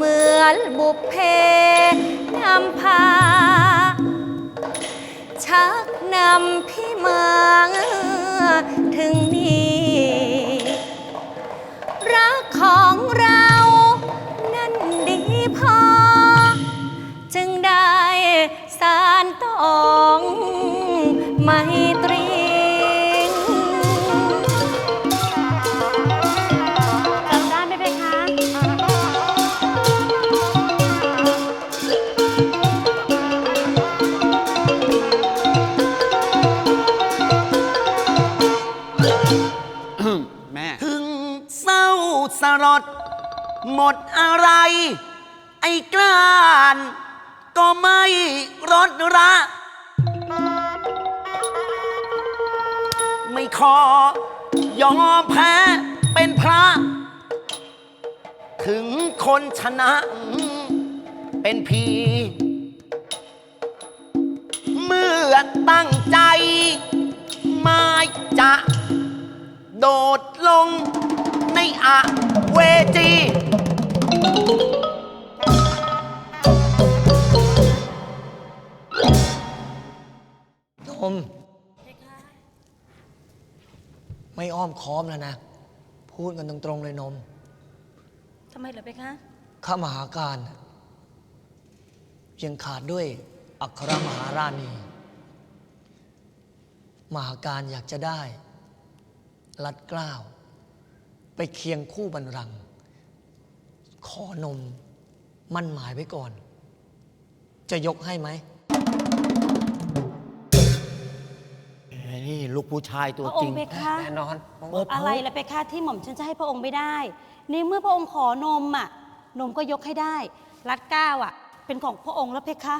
มือนบุพเพนำพา ชักนำพี่มาถึงนี่ รักของเรา สลดหมดอะไร ไอ้กล้าน ก็ไม่รดระ ไม่ขอยอมแพ้เป็นพระ ถึงคนชนะเป็นผี เมื่อตั้งใจมาจะ โดดลง ในอะเวจีนมไม่อ้อมค้อมแล้วนะ พูดกันตรงๆเลยนม ทำไมเหรอเพคะ ข้ามหาการ ยังขาดด้วย อัครมหาราณี มหาการอยากจะได้ รัดเกล้าว ไปเคียงคู่บรรรังก์ขอนมมั่นหมายไว้ก่อน จะยกให้ไหมนี่ลูกผู้ชายตัวพระอจงริง ค์เพคะแน่นอนอะไรล่ะเพคะที่หม่อมฉันจะให้พระองค์ไม่ได้ ในเมื่อพระองค์ขอนมอะ นมก็ยกให้ได้ รัดเกล้าวอะ เป็นของพระองค์แล้วเพคะ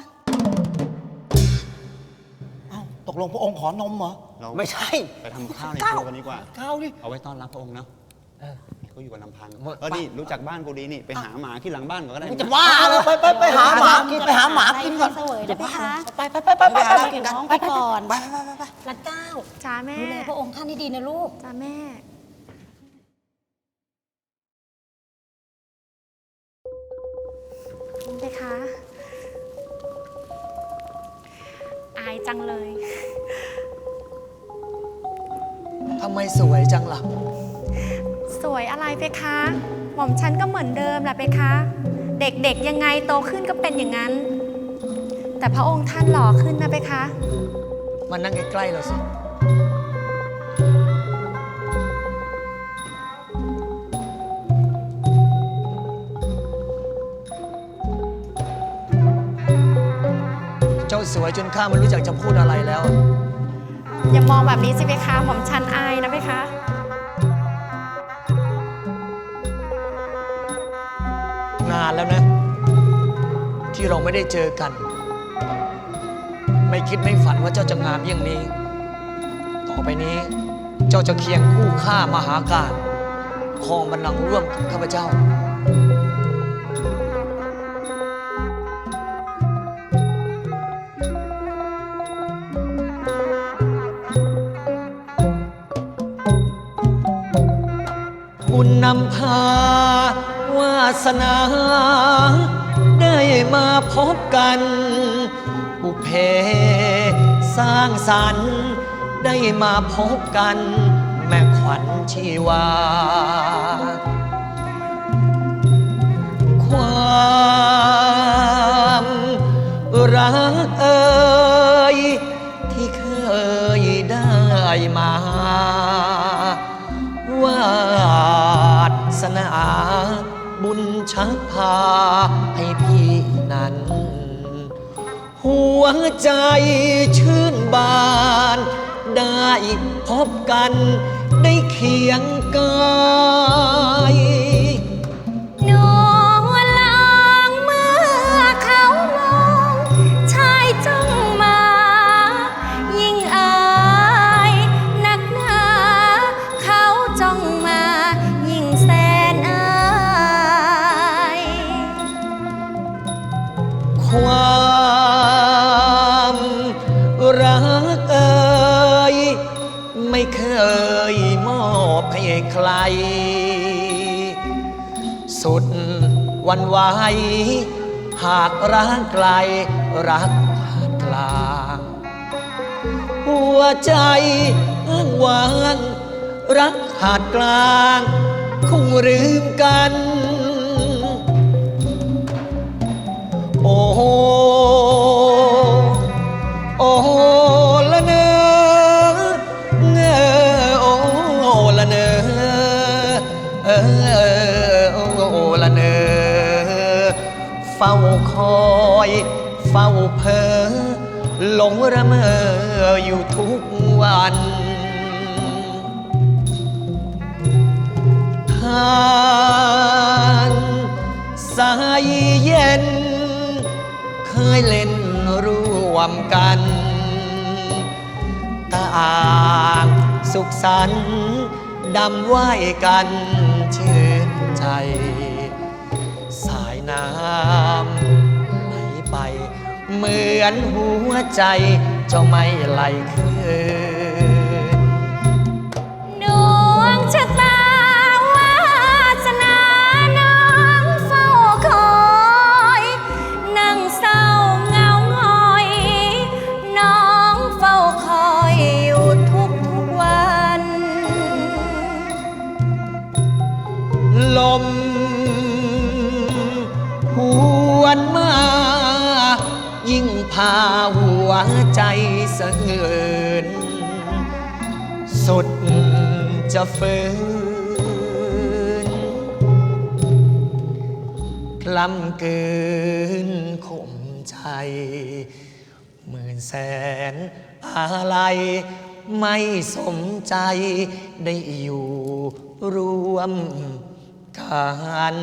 ตกลงพระองค์ขอนมเหรอ เราไม่ใช่ ไปทำข้าวในครัวกันดีกว่า ข้าวดิ เอาไว้ต้อนรับพระองค์เนาะ เออเขาอยู่กับลำพังหมดเออนี่รู้จักบ้านกูดีนี่ไปหาหมาที่หลังบ้านก่อนก็ได้มึงจะว่าเลยไปไปไปหาหมากินไปหาหมากินก่อนเสวยนะเพคะไปไปไปไปไปไปไปเก็บน้องไปก่อนไปไปไปไปรัดเกล้าวจ้าแม่ดูแลพระองค์ท่านให้ดีนะลูกจ้าแม่ไปคะอายจังเลยทำไมสวยจังล่ะ สวยอะไรเพคะ หม่อมฉันก็เหมือนเดิมแหละเพคะ เด็กๆยังไงโตขึ้นก็เป็นอย่างนั้น แต่พระองค์ท่านหล่อขึ้นนะเพคะ มานั่งใกล้ๆเราสิ เจ้าสวยจนข้าไม่รู้จักจะพูดอะไรแล้ว อย่ามองแบบนี้สิเพคะ หม่อมฉันอายนะเพคะ แล้วนะ ที่เราไม่ได้เจอกัน ไม่คิดไม่ฝันว่าเจ้าจะงามอย่างนี้ ต่อไปนี้เจ้าจะเคียงคู่ข้ามหาการครองบัลลังก์ร่วมกับข้าพเจ้าบุญนำพา วาสนา ได้มาพบกัน บุเพสร้างสรรค์ได้มาพบกัน แม่ขวัญชีวา ความรักเอ่ยที่เคยได้มาวาสนา ชักพาให้พี่นั้น หัวใจชื่นบาน ได้พบกันได้เคียงกาย ร้างไกลรักผ่านกลาง หัวใจอ้างว้างรักหาดกลาง คงลืมกัน หลงระเมออยู่ทุกวัน ทานสายเย็น เคยเล่นร่วมกันต่างสุขสันต์ดำไหวกันชื่นใจ สายน้ำ อนหัวใจเจ้าไม่ไหลคืน สุดจะฝืนคลำเกินข่มใจ หมื่นแสนอะไรไม่สมใจได้อยู่ร่วมกัน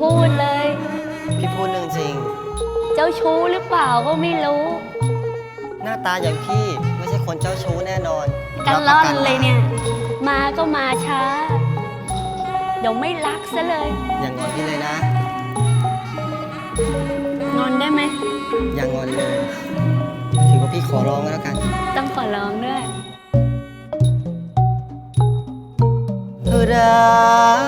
พูดเลย พี่พูดเรื่องจริง เจ้าชู้หรือเปล่าก็ไม่รู้ หน้าตาอย่างพี่ไม่ใช่คนเจ้าชู้แน่นอนกันรับปล่ระอนนเลยเนี่ย มาก็มาช้า เดี๋ยวไม่รักซะเลย อย่างงอนพี่เลยนะ งอนได้ไหม อย่างงอนเลย ถือว่าพี่ขอร้องก็แล้วกัน ต้องขอร้องด้วยรัก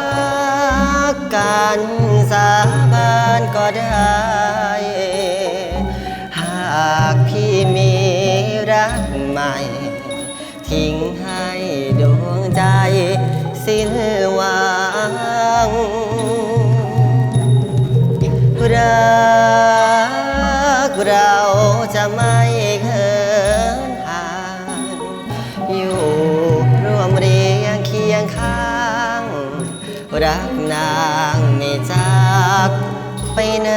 สิ้นหวังรักเราจะไม่เขินห่างอยู่ร่วมเรียงเคียงข้าง รักนางไม่จากไปไหน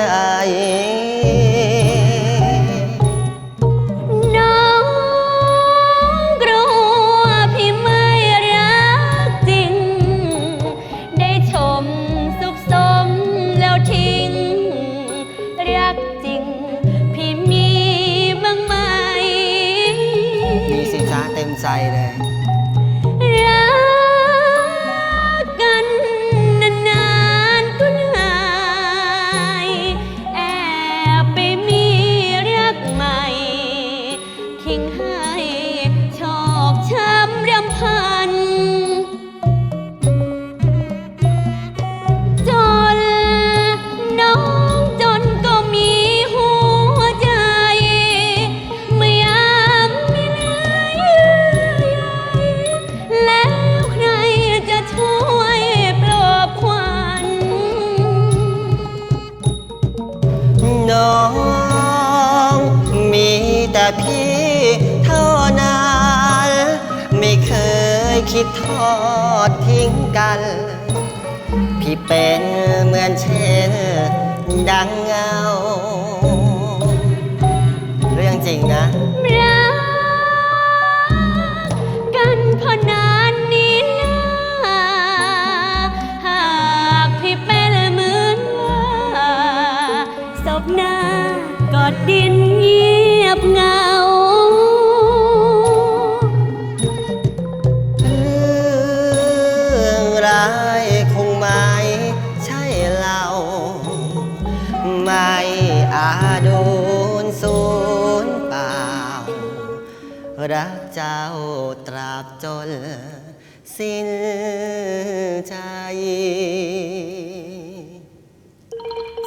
จนสิ้นใจ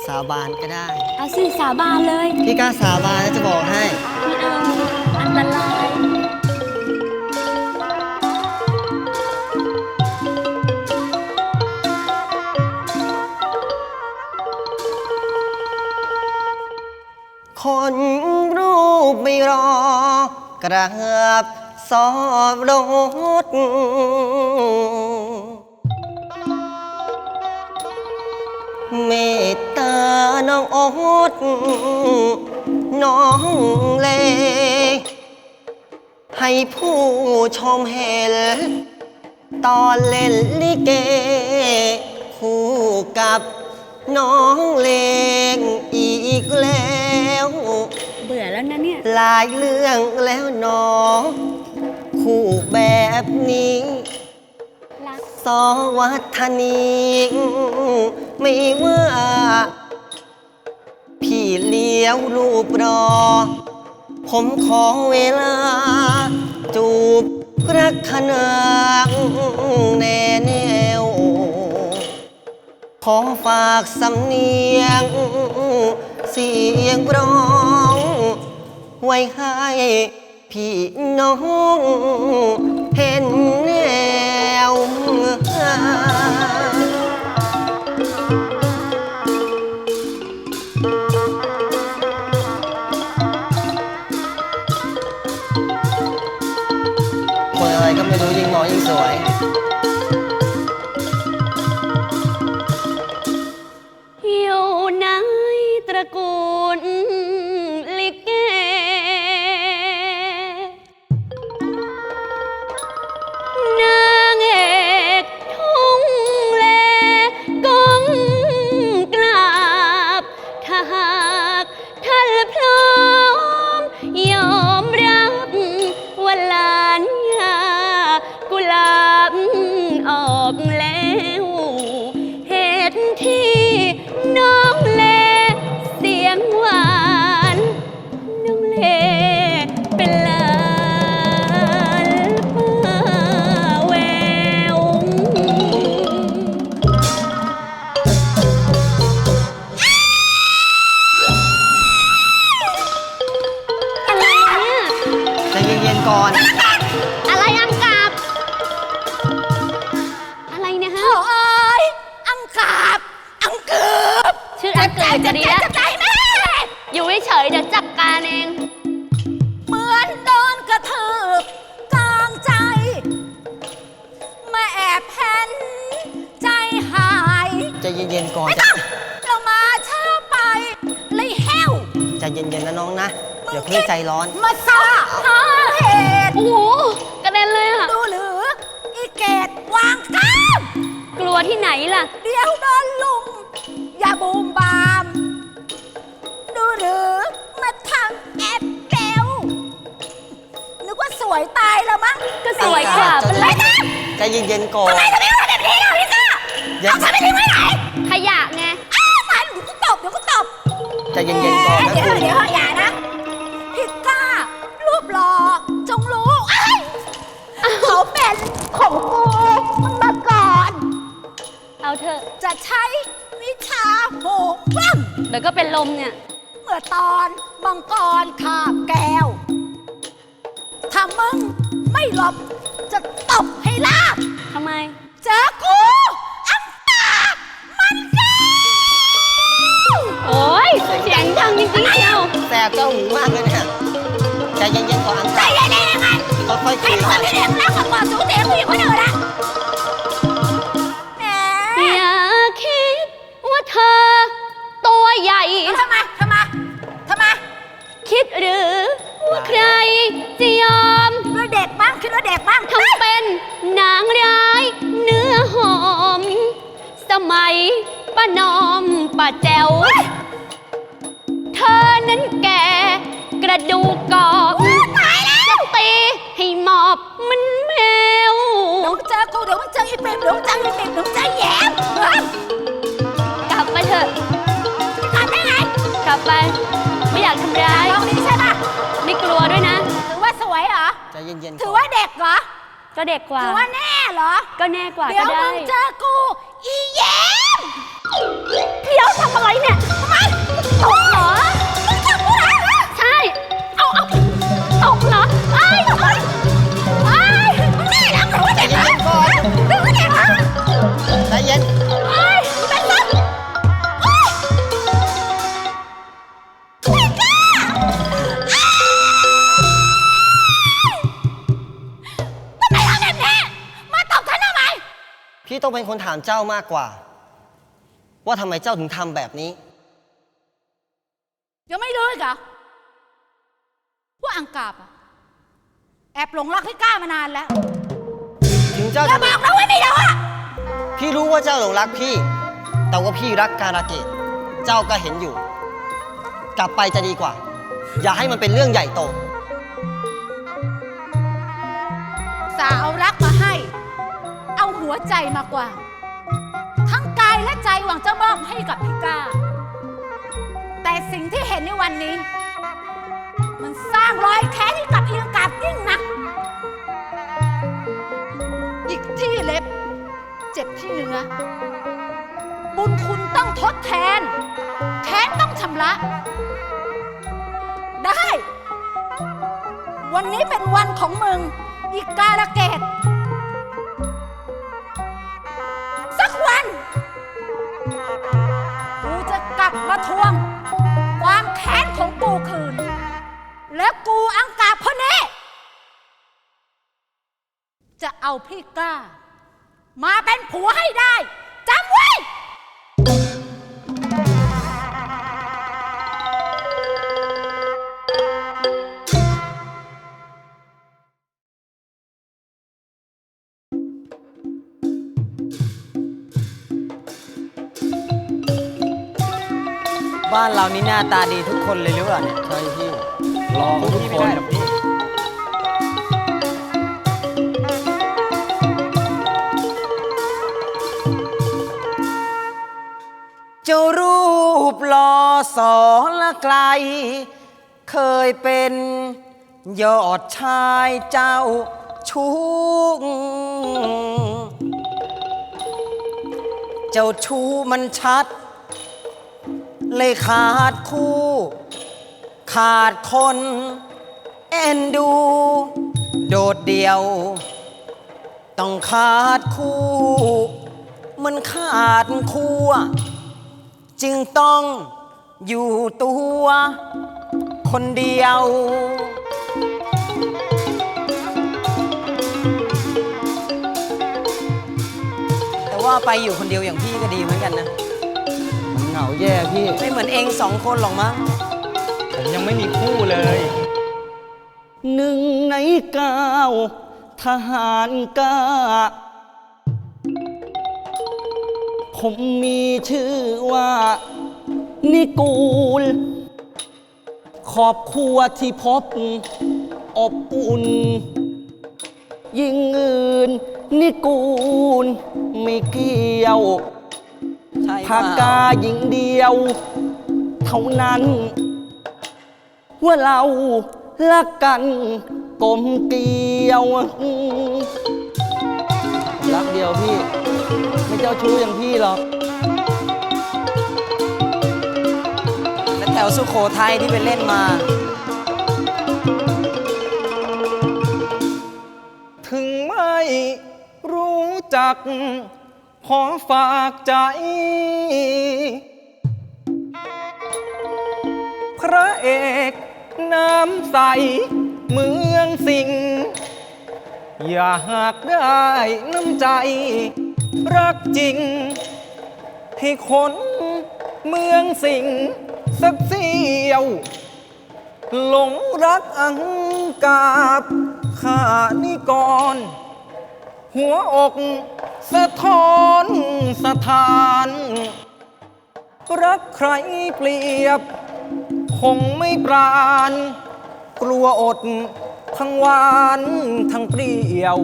สาบานก็ได้ เอาสิสาบานเลยพี่กล้าสาบานแล้วจะบอกให้ ไม่เอาอันตรายคนรูปไม่รอกราบ สอบรถเมตตาน้องโอ๊ตน้องเล ให้ผู้ชมเห็นตอนเล่นลิเก คู่กับน้องเลงอีกแล้ว เบื่อแล้วนะเนี่ย หลายเรื่องแล้วหนอ คู่แบบนี้ รักสวัฒนีไม่ว่า พี่เลี้ยวรูปรอ ผมขอเวลา จูบรักขนางแน่แนว ขอฝากสำเนียง เสียงร้อง ไว้ให้ พี่น้องเห็นแนวคนอะไรก็ไม่รู้ยิ่งมองยิ่งสวย อยู่ในตระกูล กล้ามกลัวที่ไหนล่ะ เดี๋ยวโดนลุม อย่าบูมบาม ดูหรือมาทำแอบเบลนึกว่าสวยตายแล้วมั้งก็สวยกว่าใจเป็นไรเย็นใจเย็นๆก่อนทำไมทำไมทำแบบนี้ล่ะพี่ก้าอย่าเอาฉันไปทิ้งไว้ไหนขยะไงอ้าวมาหนูก็ตบเดี๋ยวก็ตบใจเย็นๆก่อนนะเดี๋ยวคุณเดี๋ยวอย่านะ เอาเถอะ จะใช้วิชาโหกกล้เดี๋ยวก็เป็นลมเนี่ยำเมื่อตอนมังกรขาบแก้ว ถ้ามึงไม่หลบ จะตบให้ลาบ ทำไม เจอกูอังตา มันแก้วโอ้ยเสียงดังจริงๆเชียวแสบเจ้าหูมากเลยเนี่ยใจเย็นๆก่อนอังใจกาเย็นๆยังไงค่อยๆคุให้ยคกันนที่เลี้ยงรัก บ้างคิดว่าเด็กบ้างทำเป็นนางร้าย เนื้อหอม สมัยป้านอมป้าแจ๋วเธอนั้นแก่กระดูกกรอบตายแล้วจะตีให้หมอบมันแมวเดี๋ยวเจอกูเดี๋ยวมึงเจออีเปรมเดี๋ยวมึงเจออีเปรมเดี๋ยวมึงเจอแย้มเฮ้ยกลับไปเถอะจะกลับได้ไงกลับไป ไม่อยากทำร้าย ลองนี้ใช่ปะไม่กลัวด้วยนะถือว่าสวยเหรอใจเย็นๆถือก่นว่าเด็กเหรอ ก็เด็กกว่า ถือว่าแน่เหรอ ก็แน่กว่าเดี๋ยก็วได้ มึงเจอกู อีแย้มเดี๋ยวทำอะไรเนี่ยทำไมตกเหรอใช่ เอาเอาตกเหรอไอ้ย ต้องเป็นคนถามเจ้ามากกว่า ว่าทำไมเจ้าถึงทำแบบนี้ ยังไม่รู้อีกเหรอว่าอังกาบอะแอบหลงรักให้กล้ามานานแล้วถึงเจ้าอย่าจะบอกนะว่าไม่รู้อะพี่รู้ว่าเจ้าหลงรักพี่ แต่ว่าพี่รักการาเกะเจ้าก็เห็นอยู่ กลับไปจะดีกว่า อย่าให้มันเป็นเรื่องใหญ่โต สาเหัวใจมากกว่า ทั้งกายและใจหวังจะมอบให้กับพี่กา แต่สิ่งที่เห็นในวันนี้ มันสร้างรอยแค้นให้กับเอียงกาบยิ่งนัก อีกที่เล็บ เจ็บที่เนื้อ บุญคุณต้องทดแทน แค้นต้องชำระ ได้ วันนี้เป็นวันของมึง อีกกาละเกตูคืน และกูอังกาพเนจะเอาพี่กล้า มาเป็นผัวให้ได้ บ้านเรานี่หน้าตาดีทุกคนเลยหรือเปล่าเนี่ยใช่พี่รอทุกคนเจ้ารูปหล่อสอละไกล เคยเป็นยอดชายเจ้าชู้เจ้าชู้มันชัด เลยขาดคู่ ขาดคนเอ็นดู โดดเดี่ยว ต้องขาดคู่ มันขาดคู่จึงต้องอยู่ตัวคนเดียว แต่ว่าไปอยู่คนเดียวอย่างพี่ก็ดีเหมือนกันนะ เหงาแย่พี่ไม่เหมือนเองสองคนหรอกมั้ง ผมยังไม่มีคู่เลย หนึ่งในเก้าทหารกล้า ผมมีชื่อว่า นิกูล ขอบครัวที่พบ อบอุ่น ยิ่งอื่น นิกูล ไม่เกี่ยวใช่ ภากาหญิงเดียว เท่านั้น ว่าเรารักกันกลมเกลียวรักเดียวพี่ ไม่เจ้าชู้อย่างพี่หรอกและแถวสุโขทัยที่ไปเล่นมา ถึงไม่รู้จัก ขอฝากใจ พระเอกน้ำใส เมืองสิงห์อยากได้น้ำใจ รักจริง ให้คนเมืองสิงห์สักเสียว หลงรักอังกาบข้านิกร หัวอกสะท้อนสถาน รักใครเปรียบ คงไม่ปราณ กลัวอด ทั้งหวานทั้งเปรี้ยว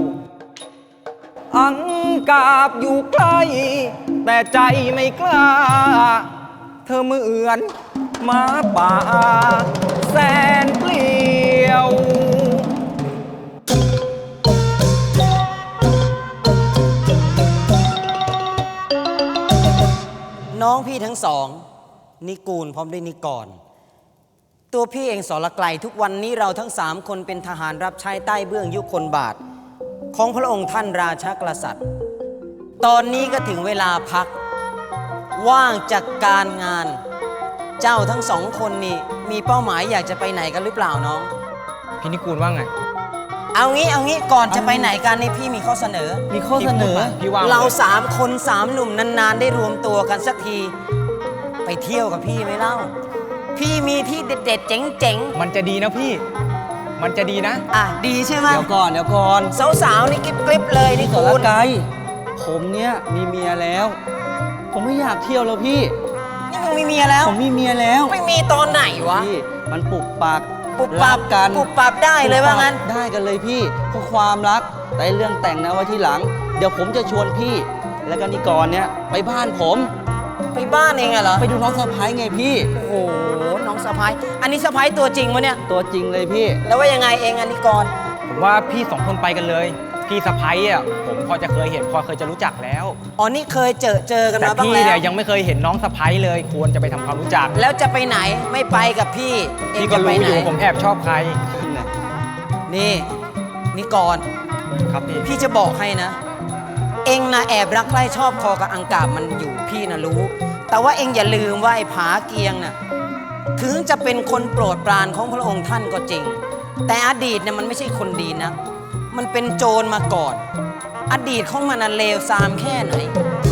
อังกาบอยู่ใกล้ แต่ใจไม่กล้า เธอเหมือนหมาป่า แสนเปลี่ยว น้องพี่ทั้งสอง นิกูลพร้อมด้วยนิกร ตัวพี่เองสรไกลทุกวันนี้เราทั้งสามคนเป็นทหารรับใช้ใต้เบื้องยุคนบาท ของพระองค์ท่านราชากษัตริย์ ตอนนี้ก็ถึงเวลาพัก ว่างจากการงาน เจ้าทั้งสองคนนี่มีเป้าหมายอยากจะไปไหนกันหรือเปล่าน้อง พี่นิกูลว่าไง เอางี้เอางี้ก่อนจะไปไหนกันนี่พี่มีข้อเสนอ มีข้อเสนอ พี่ว่าเราสามคนสามหนุ่มนานๆ ได้รวมตัวกันสักที ไปเที่ยวกับพี่ไหมเล่า พี่มีที่เด็ดๆเจ๋งมันจะดีนะพี่ มันจะดีนะ ๆอะดีใช่ไหมเดี๋ยวก่อนเดี๋ยวก่อนสาวๆนี่กริบๆเลยนี่สคุรณไกรผมเนี่ยมีเมียแล้ว ผมไม่อยากเที่ยวแล้วพี่ นี่มึงมีเมียแล้วผมมีเมียแล้ว ไม่มีตอนไหนวะพี่มันปุบปัก ปุบปับรักันปุบปับได้เลยว่างั้นปุบปับได้กันเลยพี่เพราะความรักแต่เรื่องแต่งนะไว้ที่หลัง เดี๋ยวผมจะชวนพี่ และก็นิกรเนี่ยไปบ้านผม ไปบ้านเองอะเหรอไปดูน้องสะพ้ายไงพี่ โอ้โหน้องสะพ้ายอันนี้สะพ้ายตัวจริงวะเนี่ยตัวจริงเลยพี่ แล้วว่ายังไงเองอันนี้ก่อน ผมว่าพี่สองคนไปกันเลย พี่สะพ้ายอะผมพอจะเคยเห็นพอเคยจะรู้จักแล้ว อ๋อนี่เคยเจอเจอกันแต่มาบ้างพี่แล้เนี่ยว ยังไม่เคยเห็นน้องสะพ้ายเลย ควรจะไปทำความรู้จักแล้วจะไปไหนไม่ไปกับพี่เองพี่ก็จะไปรู้ไหอนยู่ผมแอบชอบใครนี่นี่ก่อนครับพี่พี่จะบอกให้นะ เองนะแอบรักใคร่ชอบคอกับอังกาบมันอยู่พี่นะรู้ แต่ว่าเองอย่าลืมว่าไอ้ผาเกียงน่ะถึงจะเป็นคนโปรดปรานของพระองค์ท่านก็จริง แต่อดีตเนี่ยมันไม่ใช่คนดีนะ มันเป็นโจรมาก่อน อดีตของมันน่ะเลวซามแค่ไหน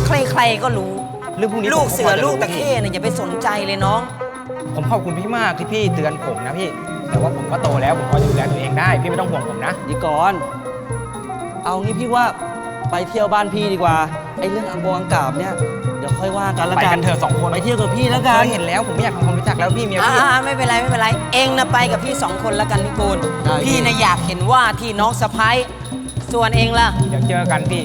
ใครๆก็รู้ เรื่องพวกนี้ลูกผมเสือพอจะรู้ลูกตะเข้เนี่ยอย่าไปสนใจเลยน้องผมขอบคุณพี่มากที่พี่เตือนผมนะพี่ แต่ว่าผมก็โตแล้วผมพอจะดูแลตัวเองได้ พี่ไม่ต้องห่วงผมนะนิกรเอางี้พี่ว่าไปเที่ยวบ้านพี่ดีกว่า ไอ้เรื่องอังโบอังกาบเนี่ยเดี๋ยวค่อยว่ากันละไปกันกันเถอะสองคนไปเที่ยวกับพี่แล้วเคกันยเห็นแล้วผมไม่อยากทำความรู้จักแล้วพี่เมียอ่าพี่อ่าไม่เป็นไรไม่เป็นไร เองนะไปกับพี่สองคนแล้วกันนิกูลได้พี่พี่นะอยากเห็นว่าที่น้องสะพ้ายส่วนเองล่ะ เดี๋ยวเจอกันพี่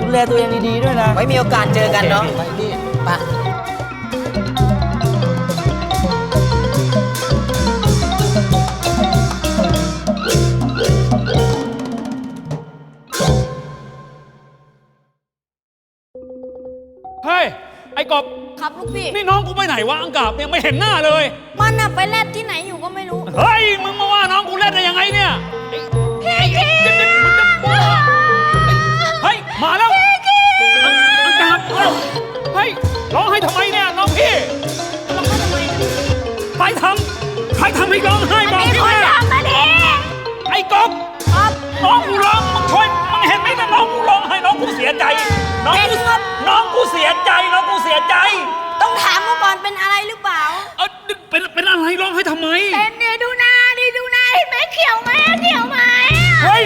ดูแลตัวเองดีๆด้วยนะไว้มีโอกาสเจอกันเนาะโอเคไปพี่ไป เฮ้ย ไอ้กบ ครับลูกพี่ นี่น้องกูไปไหนวะอังกาบยังไม่เห็นหน้าเลย มันน่ะไปแลดที่ไหนอยู่ก็ไม่รู้ เฮ้ย มึงมาว่าน้องกูเล่นได้ยังไงเนี่ยไอ้ไอ้ไอ้เด็กๆมึงจะบ้าเฮ้ย มาแล้วอังอังกาบเอ้าเฮ้ย ร้องให้ทำไมเนี่ยน้องพี่ร้องให้ทำไมใครทำ ใครทำให้ร้องไห้บอกพี่มาไอ้กบน้องกูร้องมึงช่วยมึงเห็นไหมนะน้องกูร้องให้น้องกูเสียใจ น้องกูน้องกูเสียใจน้องกูเสียใจ ต้องถามว่าก่อนเป็นอะไรหรือเปล่า เอ้าเป็นเป็นอะไรร้องให้ทำไม เป็นเนี่ยดูหน้าดิดูหน้าเห็นไหมเขียวไหมเขียวไหมเฮ้ย